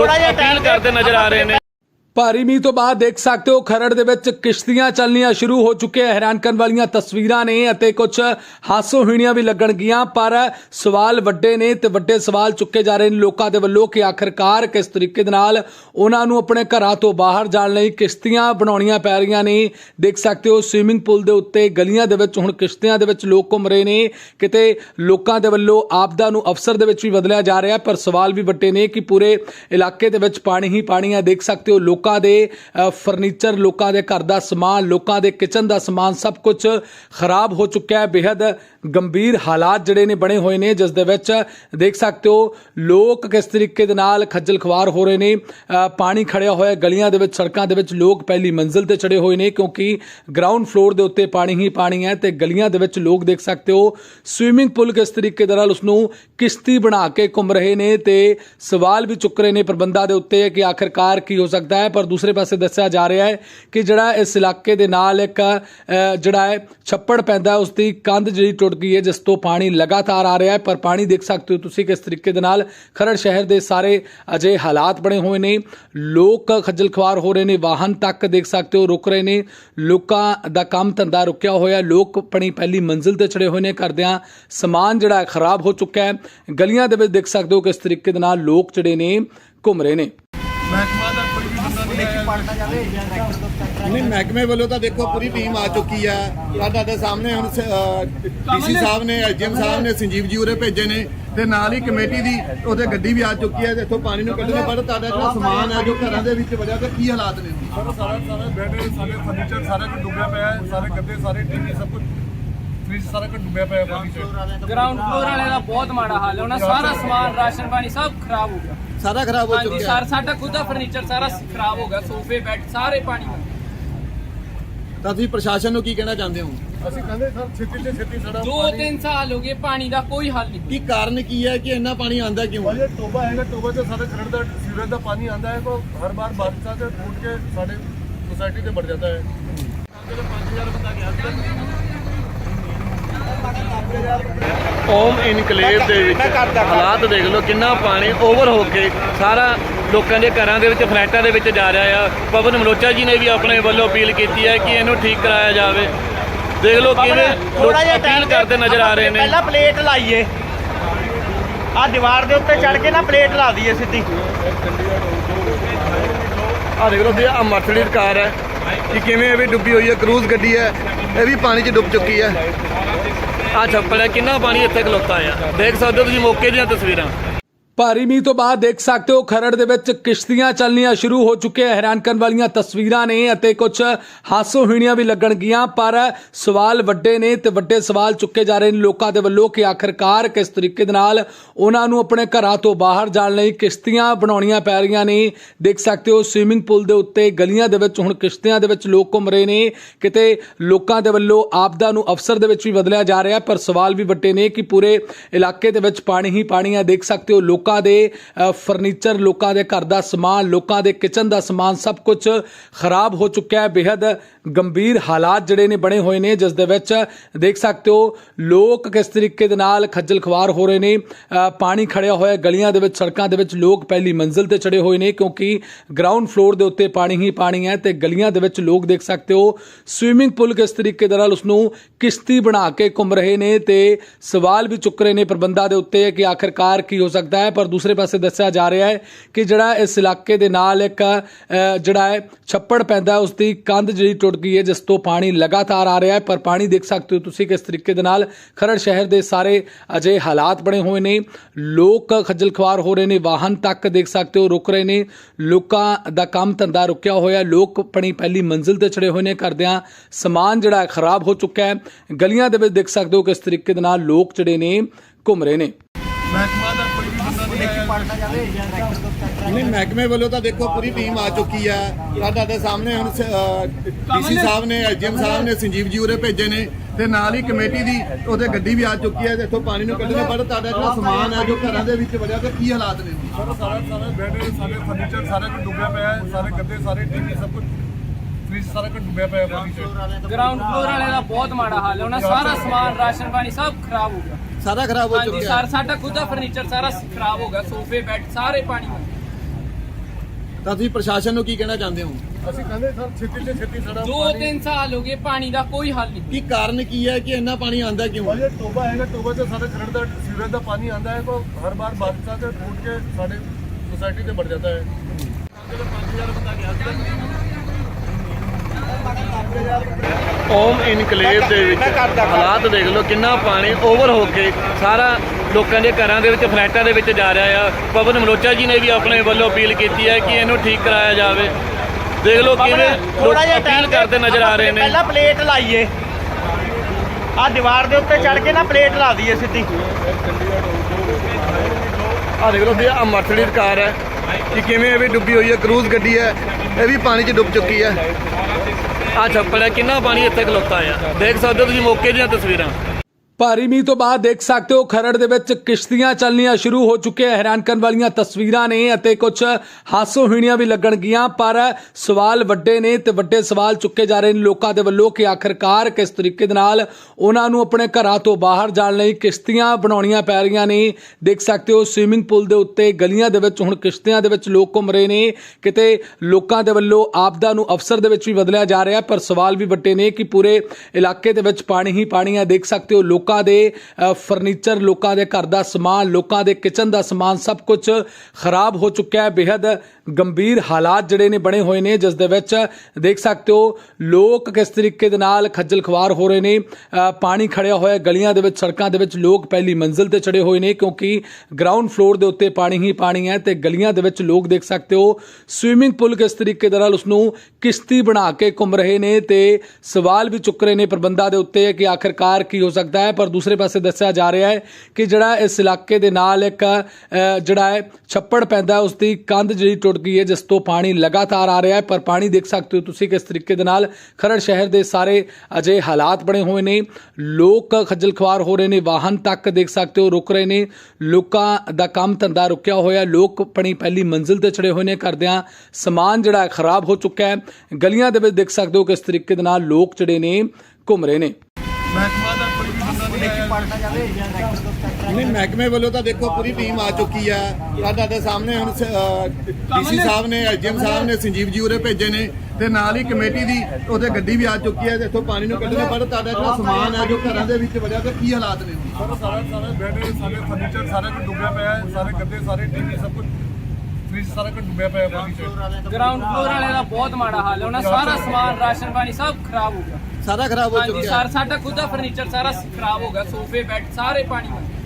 ਥੋੜਾ ਜਿਹਾ ਟਾਈਮ ਕਰਦੇ ਨਜ਼ਰ ਆ ਰਹੇ ਨੇ। ਭਾਰੀ ਮੀਂਹ ਤੋਂ ਬਾਅਦ ਦੇਖ ਸਕਦੇ ਹੋ ਖਰੜ ਦੇ ਵਿੱਚ ਕਿਸ਼ਤੀਆਂ ਚੱਲਣੀਆਂ ਸ਼ੁਰੂ ਹੋ ਚੁੱਕੀਆਂ, ਹੈਰਾਨ ਕਰਨ ਵਾਲੀਆਂ ਤਸਵੀਰਾਂ ਨੇ ਅਤੇ ਕੁਝ ਹਾਸੋਹੀਣੀਆਂ ਵੀ ਲੱਗਣਗੀਆਂ, ਪਰ ਸਵਾਲ ਵੱਡੇ ਨੇ ਤੇ ਵੱਡੇ ਸਵਾਲ ਚੁੱਕੇ ਜਾ ਰਹੇ ਨੇ ਲੋਕਾਂ ਦੇ ਵੱਲੋਂ ਕਿ ਆਖਰਕਾਰ ਕਿਸ ਤਰੀਕੇ ਦੇ ਨਾਲ ਉਹਨਾਂ ਨੂੰ ਆਪਣੇ ਘਰਾਂ ਤੋਂ ਬਾਹਰ ਜਾਣ ਲਈ ਕਿਸ਼ਤੀਆਂ ਬਣਾਉਣੀਆਂ ਪੈ ਰਹੀਆਂ ਨੇ। ਦੇਖ ਸਕਦੇ ਹੋ ਸਵੀਮਿੰਗ ਪੂਲ ਦੇ ਉੱਤੇ ਗਲੀਆਂ ਦੇ ਵਿੱਚ ਹੁਣ ਕਿਸ਼ਤੀਆਂ ਦੇ ਵਿੱਚ ਲੋਕ ਘੁੰਮ ਰਹੇ ਨੇ, ਕਿਤੇ ਲੋਕਾਂ ਦੇ ਵੱਲੋਂ ਆਪਦਾ ਨੂੰ ਅਫਸਰ ਦੇ ਵਿੱਚ ਵੀ ਬਦਲਿਆ ਜਾ ਰਿਹਾ, ਪਰ ਸਵਾਲ ਵੀ ਵੱਡੇ ਨੇ ਕਿ ਪੂਰੇ ਇਲਾਕੇ ਦੇ ਵਿੱਚ ਪਾਣੀ ਹੀ ਪਾਣੀ ਹੈ। ਦੇਖ ਸਕਦੇ ਹੋ ਲੋਕਾਂ ਦੇ ਫਰਨੀਚਰ ਲੋਕਾਂ ਦੇ ਘਰ ਦਾ ਸਮਾਨ, ਲੋਕਾਂ ਦੇ ਕਿਚਨ ਦਾ ਸਮਾਨ ਸਭ ਕੁਝ ਖਰਾਬ ਹੋ ਚੁੱਕਿਆ ਹੈ। ਬੇहद ਗੰਭੀਰ ਹਾਲਾਤ ਜਿਹੜੇ ਨੇ ਬਣੇ ਹੋਏ ਨੇ, ਜਿਸ ਦੇ ਵਿੱਚ ਦੇਖ ਸਕਦੇ ਹੋ, ਲੋਕ ਕਿਸ ਤਰੀਕੇ ਦੇ ਨਾਲ ਖੱਜਲ ਖਵਾਰ ਹੋ ਰਹੇ ਨੇ। ਪਾਣੀ ਖੜਿਆ ਹੋਇਆ ਗਲੀਆਂ ਦੇ ਵਿੱਚ, ਸੜਕਾਂ ਦੇ ਵਿੱਚ ਲੋਕ ਪਹਿਲੀ ਮੰਜ਼ਿਲ ਤੇ ਚੜੇ ਹੋਏ ਨੇ, ਕਿਉਂਕਿ ਗਰਾਊਂਡ ਫਲੋਰ ਦੇ ਉੱਤੇ ਪਾਣੀ ਹੀ ਪਾਣੀ ਹੈ ਤੇ ਗਲੀਆਂ ਦੇ ਵਿੱਚ ਲੋਕ ਦੇਖ ਸਕਦੇ ਹੋ ਸਵੀਮਿੰਗ ਪੂਲ ਕਿਸ ਤਰੀਕੇ ਦੇ ਨਾਲ ਉਸ ਨੂੰ ਕਿਸ਼ਤੀ ਬਣਾ ਕੇ ਘੁੰਮ ਰਹੇ ਨੇ ਤੇ ਸਵਾਲ ਵੀ ਚੁੱਕ ਰਹੇ ਨੇ ਪ੍ਰਬੰਧਾਂ ਦੇ ਉੱਤੇ ਕਿ ਆਖਰਕਾਰ ਕੀ ਹੋ ਸਕਦਾ ਹੈ। ਪਰ ਦੂਸਰੇ ਪਾਸੇ ਦੱਸਿਆ ਜਾ ਰਿਹਾ ਹੈ ਕਿ ਜਿਹੜਾ ਇਸ ਇਲਾਕੇ ਦੇ ਨਾਲ ਇੱਕ ਜਿਹੜਾ ਹੈ ਛੱਪੜ ਪੈਂਦਾ ਹੈ, ਉਸ ਦੀ ਕੰਧ ਜਿਹੜੀ ਟੁੱਟ ਗਈ ਹੈ ਜਿਸ ਤੋਂ ਪਾਣੀ ਲਗਾਤਾਰ ਆ ਰਿਹਾ ਹੈ ਪਰ ਪਾਣੀ ਦੇਖ ਸਕਦੇ ਹੋ ਤੁਸੀਂ ਕਿਸ ਤਰੀਕੇ ਦੇ ਨਾਲ ਖਰੜ ਸ਼ਹਿਰ ਦੇ ਸਾਰੇ ਅਜੇ ਹਾਲਾਤ ਬਣੇ ਹੋਏ ਨੇ। ਲੋਕ ਖੱਜਲ ਖਵਾਰ ਹੋ ਰਹੇ ਨੇ ਵਾਹਨ ਤੱਕ ਦੇਖ ਸਕਦੇ ਹੋ ਰੁਕ ਰਹੇ ਨੇ। ਲੋਕਾਂ ਦਾ ਕੰਮ ਧੰਦਾ ਰੁਕਿਆ ਹੋਇਆ ਲੋਕ ਆਪਣੀ ਪਹਿਲੀ ਮੰਜ਼ਿਲ ਤੇ ਚੜੇ ਹੋਏ ਨੇ ਕਰਦਿਆਂ ਸਮਾਨ ਜਿਹੜਾ ਖਰਾਬ ਹੋ ਚੁੱਕਾ ਹੈ। ਗਲੀਆਂ ਦੇ ਵਿੱਚ ਦੇਖ ਸਕਦੇ ਹੋ ਕਿਸ ਤਰੀਕੇ ਦੇ ਨਾਲ ਲੋਕ ਜਿਹੜੇ ਨੇ ਘੁੰਮ ਰਹੇ ਨੇ ਮਹਿਕਮਾ ਦਾ ਕੋਈ ਵੀ ਬੰਦਾ ਨਹੀਂ ਮਹਿਕਮੇ ਵੱਲੋਂ ਤਾਂ ਦੇਖੋ ਪੂਰੀ ਟੀਮ ਆ ਚੁੱਕੀ ਆ। ਸਾਡਾ ਦੇ ਸਾਹਮਣੇ ਹੁਣ ਡੀਸੀ ਸਾਹਿਬ ਨੇ ਐਜੀਐਮ ਸਾਹਿਬ ਨੇ ਸੰਜੀਵ ਜੀ ਉਰੇ ਭੇਜੇ ਨੇ ਤੇ ਨਾਲ ਹੀ ਕਮੇਟੀ ਦੀ ਉਹਦੇ ਗੱਡੀ ਵੀ ਆ ਚੁੱਕੀ ਹੈ ਇੱਥੋਂ ਪਾਣੀ ਨੂੰ ਕੱਢਣੇ ਪਰ ਤੁਹਾਡਾ ਜਿਹੜਾ ਸਮਾਨ ਹੈ ਜੋ ਘਰਾਂ ਦੇ ਵਿੱਚ ਵਜਿਆ ਤੇ ਕੀ ਹਾਲਾਤ ਨੇ? ਸਾਰਾ ਸਾਰਾ ਸਾਰਾ ਬੈੱਡ ਸਾਰੇ ਫਰਨੀਚਰ ਸਾਰਾ ਕੁਝ ਡੁੱਬਿਆ ਪਿਆ ਹੈ ਸਾਰੇ ਗੱਦੇ ਸਾਰੇ ਟੀਵੀ ਸਭ ਕੁਝ ਫ੍ਰਿਜ ਸਾਰਾ ਕੁਝ ਡੁੱਬਿਆ ਪਿਆ ਹੈ ਪਾਣੀ 'ਚ ਗਰਾਊਂਡ ਫਲੋਰ ਵਾਲੇ ਦਾ ਬਹੁਤ ਮਾੜਾ ਹਾਲ ਹੈ। ਉਹਨਾਂ ਸਾਰਾ ਸਮਾਨ ਰਾਸ਼ਨ ਪਾਣੀ ਸਭ ਖਰਾਬ ਹੋ ਗਿਆ। ਸਾਰਾ ਖਰਾਬ ਹੋ ਹਾਂਜੀ ਚੁੱਕਿਆ। ਸਰ ਸਾਡਾ ਖੁਦ ਦਾ ਫਰਨੀਚਰ ਸਾਰਾ ਖਰਾਬ ਹੋ ਗਿਆ ਸੋਫੇ ਬੈੱਡ ਸਾਰੇ ਪਾਣੀ ਵਿੱਚ ਤਾਂ ਤੁਸੀਂ ਪ੍ਰਸ਼ਾਸਨ ਨੂੰ ਕੀ ਕਹਿਣਾ ਚਾਹੁੰਦੇ ਹੋ? ਅਸੀਂ ਕਹਿੰਦੇ ਸਰ ਛੇਤੀ ਤੇ ਛੇਤੀ ਸਾਡਾ ਦੋ ਤਿੰਨ ਸਾਲ ਹੋ ਗਏ ਪਾਣੀ ਦਾ ਕੋਈ ਹੱਲ ਨਹੀਂ ਕੀ ਕਾਰਨ ਕੀ ਹੈ ਕਿ ਇੰਨਾ ਪਾਣੀ ਆਂਦਾ ਕਿਉਂ? ਇਹ ਟੋਬਾ ਹੈਗਾ ਟੋਬਾ ਤੇ ਸਾਡੇ ਖਰੜ ਦਾ ਸੀਵਰੇਜ ਦਾ ਪਾਣੀ ਆਂਦਾ ਹੈ ਤਾਂ ਹਰ ਬਾਰ ਬਾਰਿਸ਼ਾਂ ਤੇ ਫੁੱਟ ਕੇ ਸਾਡੇ ਸੋਸਾਇਟੀ ਤੇ ਵੜ ਜਾਂਦਾ ਹੈ। ਜਿਹੜੇ 5000 ਬੰਦਾ ਗਿਆ ਸੀ ਓਮ ਇਨਕਲੇਵ ਦੇ ਵਿੱਚ। ਹਾਲਾਤ ਦੇਖ ਲਓ ਕਿੰਨਾ ਪਾਣੀ ਓਵਰ ਹੋ ਕੇ ਸਾਰਾ ਲੋਕਾਂ ਦੇ ਘਰਾਂ ਦੇ ਵਿੱਚ ਫਲੈਟਾਂ ਦੇ ਵਿੱਚ ਜਾ ਰਿਹਾ ਆ। ਪਵਨ ਮਲੋਚਾ ਜੀ ਨੇ ਵੀ ਆਪਣੇ ਵੱਲੋਂ ਅਪੀਲ ਕੀਤੀ ਹੈ ਕਿ ਇਹਨੂੰ ਠੀਕ ਕਰਾਇਆ ਜਾਵੇ। ਦੇਖ ਲਓ ਕਿਵੇਂ ਲੋਕ ਥੋੜਾ ਜਿਹਾ ਅਪੀਲ ਟਾਈਮ ਕਰਦੇ ਨਜ਼ਰ ਆ ਰਹੇ ਨੇ। ਪਹਿਲਾਂ ਪਲੇਟ ਲਾਈਏ। ਆ ਦੀਵਾਰ ਦੇ ਉੱਤੇ ਚੜ ਕੇ ਨਾ ਪਲੇਟ ਲਾ ਦਈਏ ਸਿੱਧੀ। ਆ ਦੇਖ ਲਓ ਤੇ ਆ ਮਰਸਡੀਜ਼ ਕਾਰ ਹੈ ਕਿ ਕਿਵੇਂ ਇਹ ਵੀ ਡੁੱਬੀ ਹੋਈ ਹੈ ਕਰੂਜ਼ ਗੱਡੀ ਹੈ। ਇਹ ਵੀ ਪਾਣੀ 'ਚ ਡੁੱਬ ਚੁੱਕੀ ਹੈ। ਆ ਛੱਪੜ ਹੈ, ਕਿੰਨਾ ਪਾਣੀ ਇੱਥੇ ਖਲੋਤਾ ਆ? ਦੇਖ ਸਕਦੇ ਹੋ ਤੁਸੀਂ ਮੌਕੇ ਦੀਆਂ ਤਸਵੀਰਾਂ। ਭਾਰੀ ਮੀਂਹ ਤੋਂ ਬਾਅਦ ਦੇਖ ਸਕਦੇ ਹੋ ਖਰੜ ਦੇ ਵਿੱਚ ਕਿਸ਼ਤੀਆਂ ਚੱਲਣੀਆਂ ਸ਼ੁਰੂ ਹੋ ਚੁੱਕੀਆਂ, ਹੈਰਾਨ ਕਰਨ ਵਾਲੀਆਂ ਤਸਵੀਰਾਂ ਨੇ ਅਤੇ ਕੁਝ ਹਾਸੋਹੀਣੀਆਂ ਵੀ ਲੱਗਣਗੀਆਂ ਪਰ ਸਵਾਲ ਵੱਡੇ ਨੇ ਤੇ ਵੱਡੇ ਸਵਾਲ ਚੁੱਕੇ ਜਾ ਰਹੇ ਨੇ ਲੋਕਾਂ ਦੇ ਵੱਲੋਂ ਕਿ ਆਖਰਕਾਰ ਕਿਸ ਤਰੀਕੇ ਦੇ ਨਾਲ ਉਹਨਾਂ ਨੂੰ ਆਪਣੇ ਘਰਾਂ ਤੋਂ ਬਾਹਰ ਜਾਣ ਲਈ ਕਿਸ਼ਤੀਆਂ ਬਣਾਉਣੀਆਂ ਪੈ ਰਹੀਆਂ ਨੇ। ਦੇਖ ਸਕਦੇ ਹੋ ਸਵੀਮਿੰਗ ਪੂਲ ਦੇ ਉੱਤੇ ਗਲੀਆਂ ਦੇ ਵਿੱਚ ਹੁਣ ਕਿਸ਼ਤੀਆਂ ਦੇ ਵਿੱਚ ਲੋਕ ਘੁੰਮ ਰਹੇ ਨੇ, ਕਿਤੇ ਲੋਕਾਂ ਦੇ ਵੱਲੋਂ ਆਪਦਾ ਨੂੰ ਅਫਸਰ ਦੇ ਵਿੱਚ ਵੀ ਬਦਲਿਆ ਜਾ ਰਿਹਾ, ਪਰ ਸਵਾਲ ਵੀ ਵੱਡੇ ਨੇ ਕਿ ਪੂਰੇ ਇਲਾਕੇ ਦੇ ਵਿੱਚ ਪਾਣੀ ਹੀ ਪਾਣੀ ਹੈ। ਦੇਖ ਸਕਦੇ ਹੋ ਲੋਕਾਂ ਲੋਕਾਂ ਦੇ ਫਰਨੀਚਰ ਲੋਕਾਂ ਦੇ ਘਰ ਦਾ ਸਮਾਨ, ਲੋਕਾਂ ਦੇ ਕਿਚਨ ਦਾ ਸਮਾਨ ਸਭ ਕੁਝ ਖਰਾਬ ਹੋ ਚੁੱਕਿਆ ਹੈ। ਬੇहद ਗੰਭੀਰ ਹਾਲਾਤ ਜਿਹੜੇ ਨੇ ਬਣੇ ਹੋਏ ਨੇ, ਜਿਸ ਦੇ ਵਿੱਚ ਦੇਖ ਸਕਦੇ ਹੋ, ਲੋਕ ਕਿਸ ਤਰੀਕੇ ਦੇ ਨਾਲ ਖੱਜਲ ਖਵਾਰ ਹੋ ਰਹੇ ਨੇ। ਪਾਣੀ ਖੜਿਆ ਹੋਇਆ ਗਲੀਆਂ ਦੇ ਵਿੱਚ, ਸੜਕਾਂ ਦੇ ਵਿੱਚ ਲੋਕ ਪਹਿਲੀ ਮੰਜ਼ਿਲ ਤੇ ਚੜੇ ਹੋਏ ਨੇ, ਕਿਉਂਕਿ ਗਰਾਊਂਡ ਫਲੋਰ ਦੇ ਉੱਤੇ ਪਾਣੀ ਹੀ ਪਾਣੀ ਹੈ ਤੇ ਗਲੀਆਂ ਦੇ ਵਿੱਚ ਲੋਕ ਦੇਖ ਸਕਦੇ ਹੋ ਸਵੀਮਿੰਗ ਪੂਲ ਕਿਸ ਤਰੀਕੇ ਦੇ ਨਾਲ ਉਸ ਨੂੰ ਕਿਸ਼ਤੀ ਬਣਾ ਕੇ ਘੁੰਮ ਰਹੇ ਨੇ ਤੇ ਸਵਾਲ ਵੀ ਚੁੱਕ ਰਹੇ ਨੇ ਪ੍ਰਬੰਧਾਂ ਦੇ ਉੱਤੇ ਕਿ ਆਖਰਕਾਰ ਕੀ ਹੋ ਸਕਦਾ ਹੈ। ਪਰ ਦੂਸਰੇ ਪਾਸੇ ਦੱਸਿਆ ਜਾ ਰਿਹਾ ਹੈ ਕਿ ਜਿਹੜਾ ਇਸ ਇਲਾਕੇ ਦੇ ਨਾਲ ਇੱਕ ਜਿਹੜਾ ਹੈ ਛੱਪੜ ਪੈਂਦਾ ਹੈ, ਉਸ ਦੀ ਕੰਧ ਜਿਹੜੀ ਟੁੱਟ ਗਈ ਹੈ ਜਿਸ ਤੋਂ ਪਾਣੀ ਲਗਾਤਾਰ ਆ ਰਿਹਾ ਹੈ। ਪਰ ਪਾਣੀ ਦੇਖ ਸਕਦੇ ਹੋ ਤੁਸੀਂ ਕਿਸ ਤਰੀਕੇ ਦੇ ਨਾਲ ਖਰੜ ਸ਼ਹਿਰ ਦੇ ਸਾਰੇ ਅਜੇ ਹਾਲਾਤ ਬਣੇ ਹੋਏ ਨੇ। ਲੋਕ ਖੱਜਲ ਖਵਾਰ ਹੋ ਰਹੇ ਨੇ ਵਾਹਨ ਤੱਕ ਦੇਖ ਸਕਦੇ ਹੋ ਰੁਕ ਰਹੇ ਨੇ। ਲੋਕਾਂ ਦਾ ਕੰਮ ਧੰਦਾ ਰੁਕਿਆ ਹੋਇਆ ਲੋਕ ਆਪਣੀ ਪਹਿਲੀ ਮੰਜ਼ਿਲ ਤੇ ਚੜੇ ਹੋਏ ਨੇ ਕਰਦਿਆਂ ਸਮਾਨ ਜਿਹੜਾ ਖਰਾਬ ਹੋ ਚੁੱਕਾ ਹੈ। ਗਲੀਆਂ ਦੇ ਵਿੱਚ ਦੇਖ ਸਕਦੇ ਹੋ ਕਿਸ ਤਰੀਕੇ ਦੇ ਨਾਲ ਲੋਕ ਜਿਹੜੇ ਨੇ ਘੁੰਮ ਰਹੇ ਨੇ ਮਹਿਕਮਾ ਦਾ ਕੋਈ ਵੀ ਬੰਦਾ ਨਹੀਂ ਆਇਆ ਨਹੀਂ ਮਹਿਕਮੇ ਵੱਲੋਂ ਤਾਂ ਦੇਖੋ ਪੂਰੀ ਟੀਮ ਆ ਚੁੱਕੀ ਆ। ਸਾਡਾ ਦੇ ਸਾਹਮਣੇ ਹੁਣ ਡੀਸੀ ਸਾਹਿਬ ਨੇ ਐਜੀਐਮ ਸਾਹਿਬ ਨੇ ਸੰਜੀਵ ਜੀ ਉਰੇ ਭੇਜੇ ਨੇ ਤੇ ਨਾਲ ਹੀ ਕਮੇਟੀ ਦੀ ਉਹਦੇ ਗੱਡੀ ਵੀ ਆ ਚੁੱਕੀ ਹੈ ਇੱਥੋਂ ਪਾਣੀ ਨੂੰ ਕੱਢਣੇ ਪਰ ਤੁਹਾਡਾ ਜਿਹੜਾ ਸਮਾਨ ਹੈ ਜੋ ਘਰਾਂ ਦੇ ਵਿੱਚ ਵਜਿਆ ਤੇ ਕੀ ਹਾਲਾਤ ਨੇ? ਸਾਰਾ ਸਾਰਾ ਸਾਰਾ ਬੈੱਡ ਸਾਰੇ ਫਰਨੀਚਰ ਸਾਰਾ ਕੁਝ ਡੁੱਬਿਆ ਪਿਆ ਹੈ ਸਾਰੇ ਗੱਦੇ ਸਾਰੇ ਟੀਵੀ ਸਭ ਕੁਝ ਫ੍ਰਿਜ ਸਾਰਾ ਕੁਝ ਡੁੱਬਿਆ ਪਿਆ ਹੈ ਪਾਣੀ 'ਚ ਗਰਾਊਂਡ ਫਲੋਰ ਵਾਲੇ ਦਾ ਬਹੁਤ ਮਾੜਾ ਹਾਲ ਹੈ। ਉਹਨਾਂ ਸਾਰਾ ਸਮਾਨ ਰਾਸ਼ਨ ਪਾਣੀ ਸਭ ਖਰਾਬ ਹੋ ਗਿਆ। ਸਾਰਾ ਖਰਾਬ ਹੋ ਹਾਂਜੀ ਚੁੱਕਿਆ। ਸਰ ਸਾਡਾ ਖੁਦ ਦਾ ਫਰਨੀਚਰ ਸਾਰਾ ਖਰਾਬ ਹੋ ਗਿਆ ਸੋਫੇ ਬੈੱਡ ਸਾਰੇ ਪਾਣੀ ਵਿੱਚ ਤਾਂ ਤੁਸੀਂ ਪ੍ਰਸ਼ਾਸਨ ਨੂੰ ਕੀ ਕਹਿਣਾ ਚਾਹੁੰਦੇ ਹੋ? ਅਸੀਂ ਕਹਿੰਦੇ ਸਰ ਛੇਤੀ ਤੋਂ ਛੇਤੀ ਸਾਡਾ ਦੋ ਤਿੰਨ ਸਾਲ ਹੋ ਗਏ ਪਾਣੀ ਦਾ ਕੋਈ ਹੱਲ ਨਹੀਂ। ਕੀ ਕਾਰਨ ਕੀ ਹੈ ਕਿ ਇੰਨਾ ਪਾਣੀ ਆਂਦਾ ਕਿਉਂ? ਇਹ ਟੋਬਾ ਹੈਗਾ ਟੋਬਾ ਤੇ ਸਾਡੇ ਖਰੜ ਦਾ ਸੀਵਰੇਜ ਦਾ ਪਾਣੀ ਆਂਦਾ ਹੈ ਕੋ ਹਰ ਬਾਰ ਬਾਰਿਸ਼ਾਂ ਤੇ ਫੂਟ ਕੇ ਸਾਡੇ ਸੋਸਾਇਟੀ ਤੇ ਵੜ ਜਾਂਦਾ ਹੈ। ਓਮ ਇਨਕਲੇਵ ਦੇ ਵਿੱਚ ਹਾਲਾਤ ਦੇਖ ਲਓ ਕਿੰਨਾ ਪਾਣੀ ਓਵਰ ਹੋ ਕੇ ਸਾਰਾ ਲੋਕਾਂ ਦੇ ਘਰਾਂ ਦੇ ਵਿੱਚ ਫਲੈਟਾਂ ਦੇ ਵਿੱਚ ਜਾ ਰਿਹਾ ਆ। ਪਵਨ ਮਲੋਚਾ ਜੀ ਨੇ ਵੀ ਆਪਣੇ ਵੱਲੋਂ ਅਪੀਲ ਕੀਤੀ ਹੈ ਕਿ ਇਹਨੂੰ ਠੀਕ ਕਰਾਇਆ ਜਾਵੇ। ਦੇਖ ਲਓ ਕਿਵੇਂ ਲੋਕ ਥੋੜਾ ਜਿਹਾ ਅਪੀਲ ਕਰਦੇ ਨਜ਼ਰ ਆ ਰਹੇ ਨੇ। ਪਹਿਲਾਂ ਪਲੇਟ ਲਾਈਏ। ਆ ਦੀਵਾਰ ਦੇ ਉੱਤੇ ਚੜ ਕੇ ਨਾ ਪਲੇਟ ਲਾ ਦਈਏ ਸਿੱਧੀ। ਆ ਦੇਖ ਲਓ ਵੀ ਆ ਮਰਸਡੀਜ਼ ਕਾਰ ਹੈ। ਕਿ ਕਿਵੇਂ ਇਹ ਵੀ ਡੁੱਬੀ ਹੋਈ ਹੈ ਕਰੂਜ਼ ਗੱਡੀ ਹੈ। ਇਹ ਵੀ ਪਾਣੀ 'ਚ ਡੁੱਬ ਚੁੱਕੀ ਹੈ। ਆ ਛੱਪੜ ਹੈ ਕਿੰਨਾ ਪਾਣੀ ਇੱਥੇ ਖਲੋਤਾ ਆ? ਦੇਖ ਸਕਦੇ ਹੋ ਤੁਸੀਂ ਮੌਕੇ ਦੀਆਂ ਤਸਵੀਰਾਂ। ਭਾਰੀ ਮੀਂਹ ਤੋਂ ਬਾਅਦ ਦੇਖ ਸਕਦੇ ਹੋ ਖਰੜ ਦੇ ਵਿੱਚ ਕਿਸ਼ਤੀਆਂ ਚੱਲਣੀਆਂ ਸ਼ੁਰੂ ਹੋ ਚੁੱਕੀਆਂ ਹੈਰਾਨ ਕਰਨ ਵਾਲੀਆਂ ਤਸਵੀਰਾਂ ਨੇ ਅਤੇ ਕੁਝ ਹਾਸੋਹੀਣੀਆਂ ਵੀ ਲੱਗਣਗੀਆਂ ਪਰ ਸਵਾਲ ਵੱਡੇ ਨੇ ਤੇ ਵੱਡੇ ਸਵਾਲ ਚੁੱਕੇ ਜਾ ਰਹੇ ਨੇ ਲੋਕਾਂ ਦੇ ਵੱਲੋਂ ਕਿ ਆਖਰਕਾਰ ਕਿਸ ਤਰੀਕੇ ਦੇ ਨਾਲ ਉਹਨਾਂ ਨੂੰ ਆਪਣੇ ਘਰਾਂ ਤੋਂ ਬਾਹਰ ਜਾਣ ਲਈ ਕਿਸ਼ਤੀਆਂ ਬਣਾਉਣੀਆਂ ਪੈ ਰਹੀਆਂ ਨੇ। ਦੇਖ ਸਕਦੇ ਹੋ ਸਵੀਮਿੰਗ ਪੂਲ ਦੇ ਉੱਤੇ ਗਲੀਆਂ ਦੇ ਵਿੱਚ ਹੁਣ ਕਿਸ਼ਤੀਆਂ ਦੇ ਵਿੱਚ ਲੋਕ ਘੁੰਮ ਰਹੇ ਨੇ। ਕਿਤੇ ਲੋਕਾਂ ਦੇ ਵੱਲੋਂ ਆਪਦਾ ਨੂੰ ਅਫਸਰ ਦੇ ਵਿੱਚ ਵੀ ਬਦਲਿਆ ਜਾ ਰਿਹਾ, ਪਰ ਸਵਾਲ ਵੀ ਵੱਡੇ ਨੇ ਕਿ ਪੂਰੇ ਇਲਾਕੇ ਦੇ ਵਿੱਚ ਪਾਣੀ ਹੀ ਪਾਣੀ ਹੈ। ਦੇਖ ਸਕਦੇ ਹੋ ਲੋਕ ਲੋਕਾਂ ਦੇ ਫਰਨੀਚਰ ਲੋਕਾਂ ਦੇ ਘਰ ਦਾ ਸਮਾਨ, ਲੋਕਾਂ ਦੇ ਕਿਚਨ ਦਾ ਸਮਾਨ ਸਭ ਕੁਝ ਖਰਾਬ ਹੋ ਚੁੱਕਿਆ ਹੈ। ਬੇहद ਗੰਭੀਰ ਹਾਲਾਤ ਜਿਹੜੇ ਨੇ ਬਣੇ ਹੋਏ ਨੇ, ਜਿਸ ਦੇ ਵਿੱਚ ਦੇਖ ਸਕਦੇ ਹੋ, ਲੋਕ ਕਿਸ ਤਰੀਕੇ ਦੇ ਨਾਲ ਖੱਜਲ ਖਵਾਰ ਹੋ ਰਹੇ ਨੇ। ਪਾਣੀ ਖੜਿਆ ਹੋਇਆ ਗਲੀਆਂ ਦੇ ਵਿੱਚ, ਸੜਕਾਂ ਦੇ ਵਿੱਚ ਲੋਕ ਪਹਿਲੀ ਮੰਜ਼ਿਲ ਤੇ ਚੜੇ ਹੋਏ ਨੇ, ਕਿਉਂਕਿ ਗਰਾਊਂਡ ਫਲੋਰ ਦੇ ਉੱਤੇ ਪਾਣੀ ਹੀ ਪਾਣੀ ਹੈ ਤੇ ਗਲੀਆਂ ਦੇ ਵਿੱਚ ਲੋਕ ਦੇਖ ਸਕਦੇ ਹੋ ਸਵੀਮਿੰਗ ਪੂਲ ਕਿਸ ਤਰੀਕੇ ਦੇ ਨਾਲ ਉਸ ਨੂੰ ਕਿਸ਼ਤੀ ਬਣਾ ਕੇ ਘੁੰਮ ਰਹੇ ਨੇ ਤੇ ਸਵਾਲ ਵੀ ਚੁੱਕ ਰਹੇ ਨੇ ਪ੍ਰਬੰਧਾਂ ਦੇ ਉੱਤੇ ਕਿ ਆਖਰਕਾਰ ਕੀ ਹੋ ਸਕਦਾ ਹੈ। ਪਰ ਦੂਸਰੇ ਪਾਸੇ ਦੱਸਿਆ ਜਾ ਰਿਹਾ ਹੈ ਕਿ ਜਿਹੜਾ ਇਸ ਇਲਾਕੇ ਦੇ ਨਾਲ ਇੱਕ ਜਿਹੜਾ ਹੈ ਛੱਪੜ ਪੈਂਦਾ ਹੈ, ਉਸ ਦੀ ਕੰਧ ਜਿਹੜੀ ਟੁੱਟ ਗਈ ਹੈ ਜਿਸ ਤੋਂ ਪਾਣੀ ਲਗਾਤਾਰ ਆ ਰਿਹਾ ਹੈ। ਪਰ ਪਾਣੀ ਦੇਖ ਸਕਦੇ ਹੋ ਤੁਸੀਂ ਕਿਸ ਤਰੀਕੇ ਦੇ ਨਾਲ ਖਰੜ ਸ਼ਹਿਰ ਦੇ ਸਾਰੇ ਅਜੇ ਹਾਲਾਤ ਬਣੇ ਹੋਏ ਨੇ। ਲੋਕ ਖੱਜਲ ਖਵਾਰ ਹੋ ਰਹੇ ਨੇ ਵਾਹਨ ਤੱਕ ਦੇਖ ਸਕਦੇ ਹੋ ਰੁਕ ਰਹੇ ਨੇ। ਲੋਕਾਂ ਦਾ ਕੰਮ ਧੰਦਾ ਰੁਕਿਆ ਹੋਇਆ ਲੋਕ ਆਪਣੀ ਪਹਿਲੀ ਮੰਜ਼ਿਲ ਤੇ ਚੜੇ ਹੋਏ ਨੇ। ਕਰਦਿਆਂ ਸਮਾਨ ਜਿਹੜਾ ਖਰਾਬ ਹੋ ਚੁੱਕਾ ਹੈ। ਗਲੀਆਂ ਦੇ ਵਿੱਚ ਦੇਖ ਸਕਦੇ ਹੋ ਕਿਸ ਤਰੀਕੇ ਦੇ ਨਾਲ ਲੋਕ ਜਿਹੜੇ ਨੇ ਘੁੰਮ ਰਹੇ ਨੇ। ਮਹਿਕਮਾ ਨਹੀਂ ਮਹਿਕਮੇ ਵੱਲੋਂ ਤਾਂ ਦੇਖੋ ਪੂਰੀ ਟੀਮ ਆ ਚੁੱਕੀ ਆ। ਆ ਤੁਹਾਡੇ ਸਾਹਮਣੇ ਹੁਣ ਡੀਸੀ ਸਾਹਿਬ ਨੇ ਐਜੀਐਮ ਸਾਹਿਬ ਨੇ ਸੰਜੀਵ ਜੀ ਉਰੇ ਭੇਜੇ ਨੇ ਤੇ ਨਾਲ ਹੀ ਕਮੇਟੀ ਦੀ ਉਹਦੇ ਗੱਡੀ ਵੀ ਆ ਚੁੱਕੀ ਹੈ ਇੱਥੋਂ ਪਾਣੀ ਨੂੰ ਕੱਢਣਾ ਪਰ ਤੁਹਾਡਾ ਜਿਹੜਾ ਸਮਾਨ ਹੈ ਜੋ ਘਰਾਂ ਦੇ ਵਿੱਚ ਵੜਿਆ ਤੇ ਕੀ ਹਾਲਾਤ ਨੇ? ਸਾਰਾ ਸਾਰਾ ਸਾਰਾ ਬੈੱਡ ਸਾਰੇ ਫਰਨੀਚਰ ਸਾਰਾ ਕੁਝ ਡੁੱਬਿਆ ਪਿਆ ਹੈ ਸਾਰੇ ਗੱਦੇ ਸਾਰੇ ਟੀਵੀ ਸਭ ਕੁਝ ਫ੍ਰਿਜ ਸਾਰਾ ਕੁਝ ਡੁੱਬਿਆ ਪਿਆ ਹੈ ਪਾਣੀ 'ਚ ਗਰਾਊਂਡ ਫਲੋਰ ਵਾਲੇ ਦਾ ਬਹੁਤ ਮਾੜਾ ਹਾਲ ਹੈ। ਉਹਨਾਂ ਸਾਰਾ ਸਮਾਨ ਰਾਸ਼ਨ ਪਾਣੀ ਸਭ ਖਰਾਬ ਹੋ ਗਿਆ। ਸਾਰਾ ਖਰਾਬ ਹੋ ਹਾਂਜੀ ਚੁੱਕਿਆ। ਸਰ ਸਾਡਾ ਖੁਦ ਦਾ ਫਰਨੀਚਰ ਸਾਰਾ ਖਰਾਬ ਹੋ ਗਿਆ ਸੋਫੇ ਬੈੱਡ ਸਾਰੇ ਪਾਣੀ ਵਿੱਚ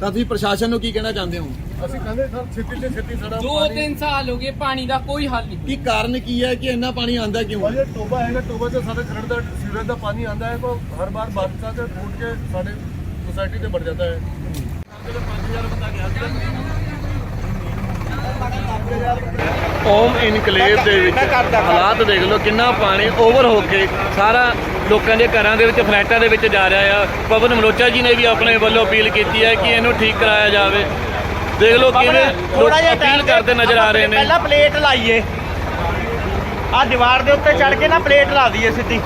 ਤਾਂ ਤੁਸੀਂ ਪ੍ਰਸ਼ਾਸਨ ਨੂੰ ਕੀ ਕਹਿਣਾ ਚਾਹੁੰਦੇ ਹੋ? ਅਸੀਂ ਕਹਿੰਦੇ ਸਰ ਛੇਤੀ ਤੋਂ ਛੇਤੀ ਸਾਡਾ ਦੋ ਤਿੰਨ ਸਾਲ ਹੋ ਗਏ ਪਾਣੀ ਦਾ ਕੋਈ ਹੱਲ ਨਹੀਂ। ਕੀ ਕਾਰਨ ਕੀ ਹੈ ਕਿ ਇੰਨਾ ਪਾਣੀ ਆਂਦਾ ਕਿਉਂ? ਇਹ ਟੋਬਾ ਹੈਗਾ ਟੋਬਾ ਤੇ ਸਾਡੇ ਖਰੜ ਦਾ ਸੀਵਰੇਜ ਦਾ ਪਾਣੀ ਆਂਦਾ ਹੈ ਕੋ ਹਰ ਬਾਰ ਬਾਰਿਸ਼ਾਂ ਤੇ ਫੂਟ ਕੇ ਸਾਡੇ ਸੋਸਾਇਟੀ ਤੇ ਵੜ ਜਾਂਦਾ ਹੈ। ਓਮ ਇਨਕਲੇਵ ਦੇ ਵਿੱਚ ਹਾਲਾਤ ਦੇਖ ਲਓ ਕਿੰਨਾ ਪਾਣੀ ਓਵਰ ਹੋ ਕੇ ਸਾਰਾ ਲੋਕਾਂ ਦੇ ਘਰਾਂ ਦੇ ਵਿੱਚ ਫਲੈਟਾਂ ਦੇ ਵਿੱਚ ਜਾ ਰਿਹਾ ਆ। ਪਵਨ ਮਲੋਚਾ ਜੀ ਨੇ ਵੀ ਆਪਣੇ ਵੱਲੋਂ ਅਪੀਲ ਕੀਤੀ ਹੈ ਕਿ ਇਹਨੂੰ ਠੀਕ ਕਰਾਇਆ ਜਾਵੇ। ਦੇਖ ਲਓ ਕਿਵੇਂ ਲੋਕ ਥੋੜਾ ਜਿਹਾ ਅਪੀਲ ਕਰਦੇ ਨਜ਼ਰ ਆ ਰਹੇ ਨੇ। ਪਹਿਲਾਂ ਪਲੇਟ ਲਾਈਏ। ਆ ਦੀਵਾਰ ਦੇ ਉੱਤੇ ਚੜ ਕੇ ਨਾ ਪਲੇਟ ਲਾ ਦਈਏ ਸਿੱਧੀ।